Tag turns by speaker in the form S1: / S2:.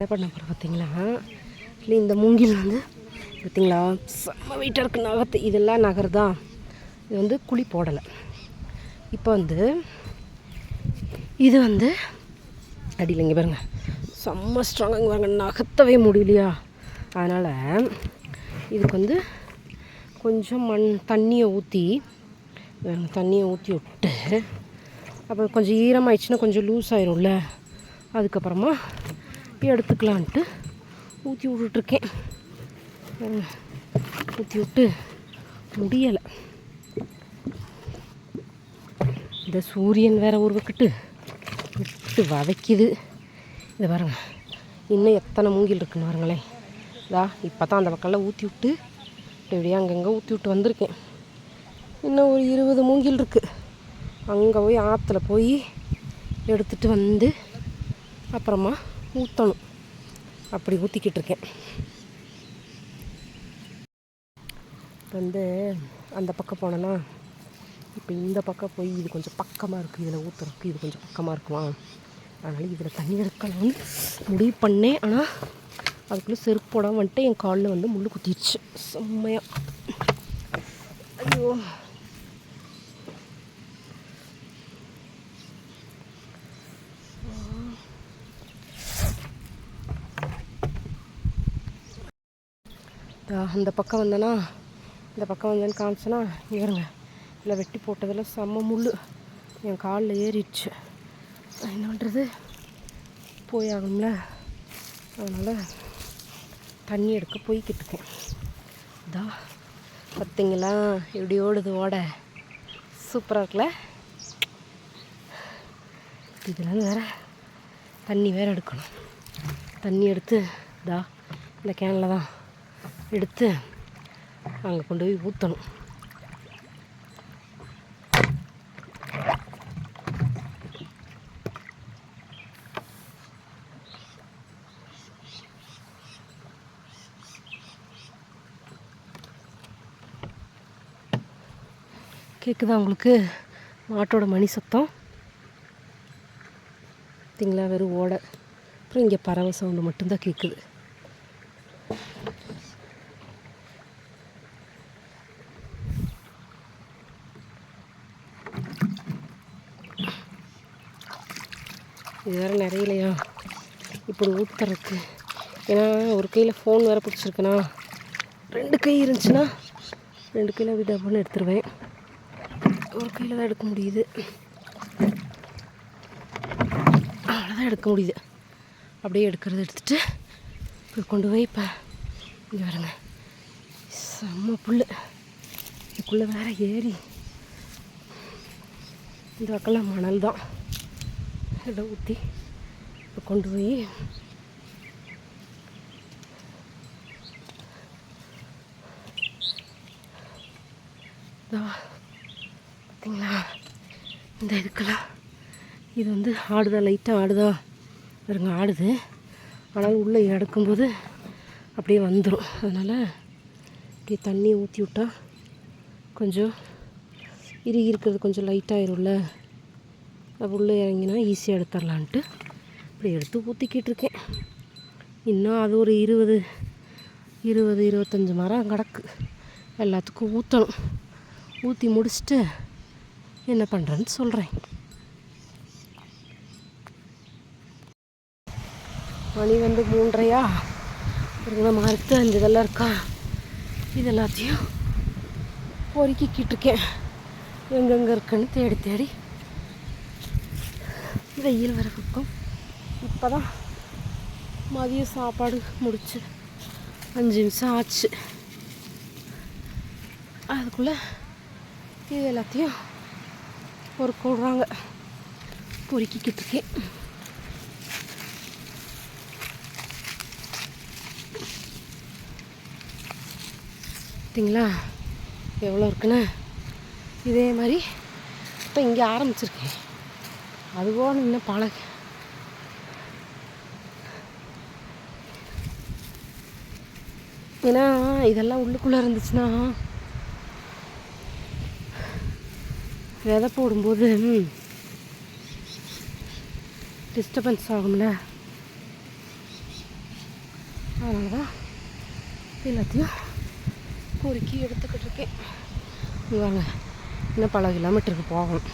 S1: என்ன பண்ண போகிறோம் பார்த்தீங்களா? இல்லை இந்த மூங்கில் வந்து பார்த்தீங்களா? செம்ம வெயிட்டாக இருக்குது நகர்த்து இதெல்லாம் நகருதா? இது வந்து குழி போடலை. இப்போ வந்து இது வந்து அடியில் இங்கே பாருங்க. செம்ம ஸ்ட்ராங்காக இங்கே பாருங்க. நகர்த்தவே முடியலையா? அதனால் இதுக்கு வந்து கொஞ்சம் மண் தண்ணியை ஊற்றி தண்ணியை ஊற்றி விட்டு அப்புறம் கொஞ்சம் ஈரமாயிடுச்சுன்னா கொஞ்சம் லூஸ் ஆயிரும்ல. அதுக்கப்புறமா எடுத்துக்கலான்ட்டு ஊற்றி விட்டுட்ருக்கேன். ஊற்றி விட்டு முடியலை. இந்த சூரியன் வேற உருவக்கிட்டு விட்டு வதைக்குது. இதை பாருங்க. இன்னும் எத்தனை மூங்கில் இருக்குன்னு பாருங்களேன். இதா இப்போ தான் அந்த பக்கம்லாம் ஊற்றி விட்டு இப்படியே அங்கங்கே ஊற்றி விட்டு வந்திருக்கேன். இன்னும் ஒரு இருபது மூங்கில் இருக்குது அங்கே போய் ஆற்றுல போய் எடுத்துகிட்டு வந்து அப்புறமா ஊற்றணும் அப்படி ஊற்றிக்கிட்டு இருக்கேன். வந்து அந்த பக்கம் போனேன்னா இப்போ இந்த பக்கம் போய் இது கொஞ்சம் பக்கமாக இருக்குது இதில் ஊற்றுறதுக்கு இது கொஞ்சம் பக்கமாக இருக்குமா? அதனால் இதில் தண்ணி எடுக்கலாம்னு முடிவு பண்ணேன். ஆனால் அதுக்குள்ளே செருப்பு போடாமல் வந்துட்டு என் காலில் வந்து முள் குத்திடுச்சு செம்மையாக ஐயோ. அந்த பக்கம் வந்தேன்னா இந்த பக்கம் வந்தேன்னு காமிச்சேன்னா ஏறுங்க. இல்லை வெட்டி போட்டதில் செம்ம முள். என் காலில் ஏறிடுச்சு. என்ன பண்ணுறது? போய் ஆகணும்ல. அதனால் தண்ணி எடுக்க போய்கிட்டு இருக்கேன். இதா பார்த்தீங்களா? எப்படி ஓடுது ஓட? சூப்பராக இருக்குல்ல? இதெல்லாம் வேற. தண்ணி வேற எடுக்கணும். தண்ணி எடுத்து இதா இந்த கேனில் தான். எடுத்து அங்கே கொண்டு போய் ஊற்றணும் கேட்குதா உங்களுக்கு? மாட்டோட மணி சத்தம். பார்த்தீங்களா வெறும் ஓடை. அப்புறம் இங்கே பறவை சவுண்டு மட்டும்தான் கேட்குது இது வேறு நிறையலையா இப்படி ஊத்துறதுக்கு. ஏன்னா ஒரு கையில் ஃபோன் வேறு பிடிச்சிருக்குண்ணா ரெண்டு கை இருந்துச்சுன்னா ரெண்டு கையில் அப்படி டப்புன்னு எடுத்துருவேன். ஒரு கையில் தான் எடுக்க முடியுது. அவ்வளோதான் எடுக்க முடியுது. அப்படியே எடுக்கிறது எடுத்துகிட்டு இப்போ கொண்டு போய் இப்போ இங்கே வரேங்க செம்ம புல் இதுக்குள்ளே வேறு ஏறி இந்த பக்கம்லாம் மணல் தான். இதை ஊற்றி இப்போ கொண்டு போய் பார்த்தீங்களா இந்த இதுக்கெல்லாம் இது வந்து ஆடுதா? லைட்டாக ஆடுதா? பாருங்க ஆடுது. ஆனால் உள்ளே எடுக்கும்போது அப்படியே வந்துடும் அதனால் இப்படியே தண்ணியை ஊற்றி விட்டா கொஞ்சம் இறுகி இருக்கிறது கொஞ்சம் லைட்டாகிரும்ல உள்ளே இறங்கினா ஈஸியாக எடுத்துடலான்ட்டு இப்படி எடுத்து ஊற்றிக்கிட்டு இருக்கேன் இன்னும் அது ஒரு இருபது இருபது இருபத்தஞ்சி மரம் கிடக்கு. எல்லாத்துக்கும் ஊற்றணும் ஊற்றி முடிச்சுட்டு என்ன பண்ணுறேன்னு சொல்கிறேன் மணி வந்து மூன்றையா? ஒரு மரத்து அஞ்சு இதெல்லாம் இருக்கா? இது எல்லாத்தையும் பொறுக்கிக்கிட்டு இருக்கேன் எங்கெங்கே இருக்குன்னு தேடி தேடி வெயில் வர பக்கம் இப்போ தான் மதியம் சாப்பாடு முடிச்சு அஞ்சு நிமிஷம் ஆச்சு. அதுக்குள்ளே இது எல்லாத்தையும் ஒரு விடுறாங்க. பொறுக்கிக்கிட்டு இருக்கேன். பார்த்தீங்களா எவ்வளோ இருக்குன்னு? இதே மாதிரி இப்போ இங்கே ஆரம்பிச்சிருக்கேன். அதுபோல் இன்னும் பல ஏன்னா இதெல்லாம் உள்ளுக்குள்ளே இருந்துச்சுன்னா விதை போடும்போது டிஸ்டர்பன்ஸ் ஆகும்ல. அதனால தான் எல்லாத்தையும் பொறுக்கி எடுத்துக்கிட்டு இருக்கேன். வாங்க இன்னும் பல கிலோமீட்டருக்கு போகணும்.